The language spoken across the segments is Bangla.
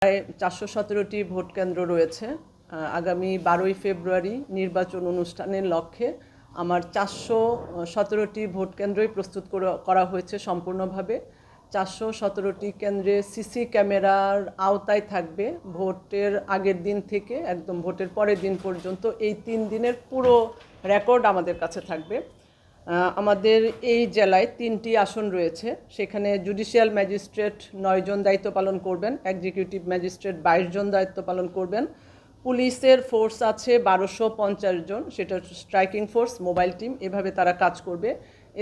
প্রায় চারশো সতেরোটি ভোট কেন্দ্র রয়েছে। আগামী বারোই ফেব্রুয়ারি নির্বাচন অনুষ্ঠানের লক্ষ্যে আমার চারশো সতেরোটি ভোট কেন্দ্রই প্রস্তুত করা- হয়েছে সম্পূর্ণভাবে। চারশো সতেরোটি কেন্দ্রে সিসি ক্যামেরার আওতায় থাকবে। ভোটের আগের দিন থেকে, একদম ভোটের পরের দিন পর্যন্ত এই তিন দিনের পুরো রেকর্ড আমাদের কাছে থাকবে। আমাদের এই জেলায় তিনটি আসন রয়েছে। সেখানে জুডিশিয়াল ম্যাজিস্ট্রেট নয়জন দায়িত্ব পালন করবেন এক্সিকিউটিভ ম্যাজিস্ট্রেট বাইশ জন দায়িত্ব পালন করবেন। পুলিশের ফোর্স আছে বারোশো পঞ্চাশ জন, সেটা স্ট্রাইকিং ফোর্স মোবাইল টিম এভাবে তারা কাজ করবে।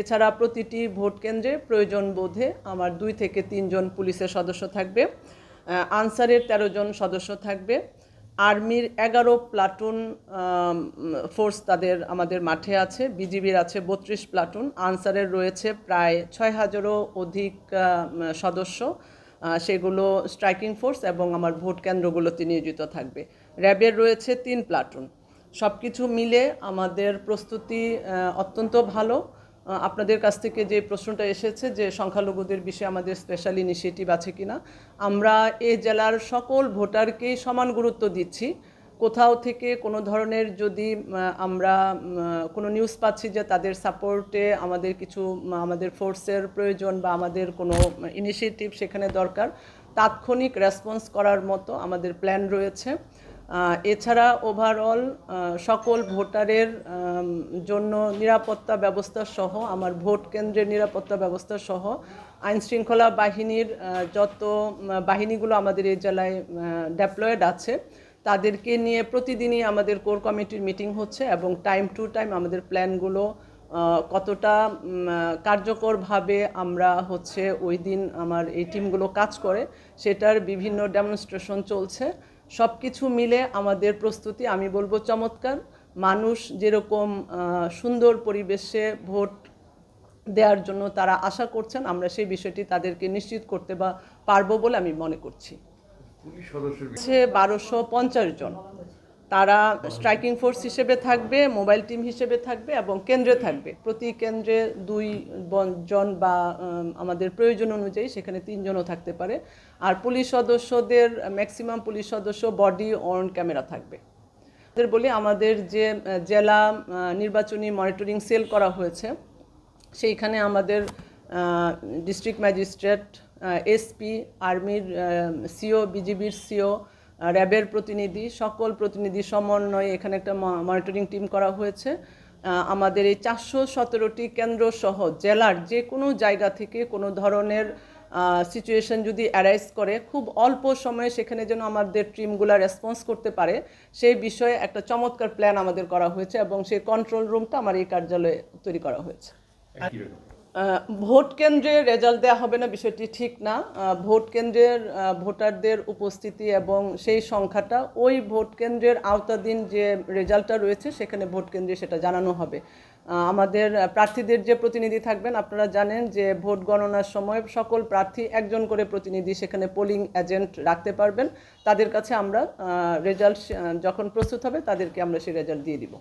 এছাড়া প্রতিটি ভোট কেন্দ্রে প্রয়োজন বোধে আমার দুই থেকে তিনজন পুলিশের সদস্য থাকবে। আনসারের তেরো জন সদস্য থাকবে। আর্মির এগারো প্লাটুন ফোর্স তাদের আমাদের মাঠে আছে, বিজিবির আছে বত্রিশ প্লাটুন। আনসারের রয়েছে প্রায় ছয় হাজারও অধিক সদস্য। সেগুলো স্ট্রাইকিং ফোর্স এবং আমার ভোট কেন্দ্রগুলোতে নিয়োজিত থাকবে। র্যাবের রয়েছে তিন প্লাটুন। সব কিছু মিলে আমাদের প্রস্তুতি অত্যন্ত ভালো। আপনাদের কাছ থেকে যে প্রশ্নটা এসেছে যে সংখ্যালঘুদের বিষয়ে আমাদের স্পেশাল ইনিশিয়েটিভ আছে কিনা, আমরা এই জেলার সকল ভোটারকেই সমান গুরুত্ব দিচ্ছি। কোথাও থেকে কোনো ধরনের যদি আমরা কোনো নিউজ পাচ্ছি যে তাদের সাপোর্টে আমাদের কিছু আমাদের ফোর্সের প্রয়োজন বা আমাদের কোনো ইনিশিয়েটিভ সেখানে দরকার, তাৎক্ষণিক রেসপন্স করার মতো আমাদের প্ল্যান রয়েছে। এছাড়া ওভারঅল সকল ভোটারের জন্য নিরাপত্তা ব্যবস্থা সহ, আমার ভোট কেন্দ্রের নিরাপত্তা ব্যবস্থা সহ আইন শৃঙ্খলা বাহিনীর যত বাহিনীগুলো আমাদের এই জেলায় ডেপ্লয়েড আছে, তাদেরকে নিয়ে প্রতিদিনই আমাদের কোর কমিটির মিটিং হচ্ছে এবং টাইম টু টাইম আমাদের প্ল্যানগুলো কতটা কার্যকরভাবে আমরা হচ্ছে ওই দিন আমার এই টিমগুলো কাজ করে, সেটার বিভিন্ন ডেমনস্ট্রেশন চলছে। সব কিছু মিলে আমাদের প্রস্তুতি আমি বলব চমৎকার। মানুষ যেরকম সুন্দর পরিবেশে ভোট দেওয়ার জন্য তারা আশা করছেন আমরা সেই বিষয়টি তাদেরকে নিশ্চিত করতে বা পারব বলে আমি মনে করছি। সে বারোশো পঞ্চাশ জন। তারা স্ট্রাইকিং ফোর্স হিসেবে থাকবে মোবাইল টিম হিসেবে থাকবে এবং কেন্দ্রে থাকবে। প্রতি কেন্দ্রে দুই জন বা আমাদের প্রয়োজন অনুযায়ী সেখানে তিনজনও থাকতে পারে। আর পুলিশ সদস্যদের ম্যাক্সিমাম পুলিশ সদস্য বডি অন ক্যামেরা থাকবে। বলি আমাদের যে, জেলা নির্বাচনী মনিটরিং সেল করা হয়েছে, সেইখানে আমাদের ডিস্ট্রিক্ট ম্যাজিস্ট্রেট এসপি আর্মির সিও বিজিবির সিও র্যাবের প্রতিনিধি, সকল প্রতিনিধি সমন্বয়ে এখানে একটা মনিটরিং টিম করা হয়েছে। আমাদের এই চারশো সতেরোটি কেন্দ্র সহ জেলার যে কোনো জায়গা থেকে কোনো ধরনের সিচুয়েশন যদি অ্যারাইজ করে, খুব অল্প সময়ে সেখানে যেন আমাদের টিমগুলো রেসপন্স করতে পারে, সেই বিষয়ে একটা চমৎকার প্ল্যান আমাদের করা হয়েছে এবং সেই কন্ট্রোল রুমটা আমার এই কার্যালয়ে তৈরি করা হয়েছে। ভোট কেন্দ্রে রেজাল্ট দেওয়া হবে না, বিষয়টি ঠিক না। ভোট কেন্দ্রের ভোটারদের উপস্থিতি এবং সেই সংখ্যাটা ওই ভোট কেন্দ্রের আওতাধীন যে রেজাল্টটা রয়েছে, সেখানে ভোট কেন্দ্রে সেটা জানানো হবে। আমাদের প্রার্থীদের যে প্রতিনিধি থাকবেন, আপনারা জানেন যে ভোট গণনার সময় সকল প্রার্থী একজন করে প্রতিনিধি সেখানে পোলিং এজেন্ট রাখতে পারবেন। তাদের কাছে আমরা রেজাল্ট যখন প্রস্তুত হবে, তাদেরকে আমরা সেই রেজাল্ট দিয়ে দিব।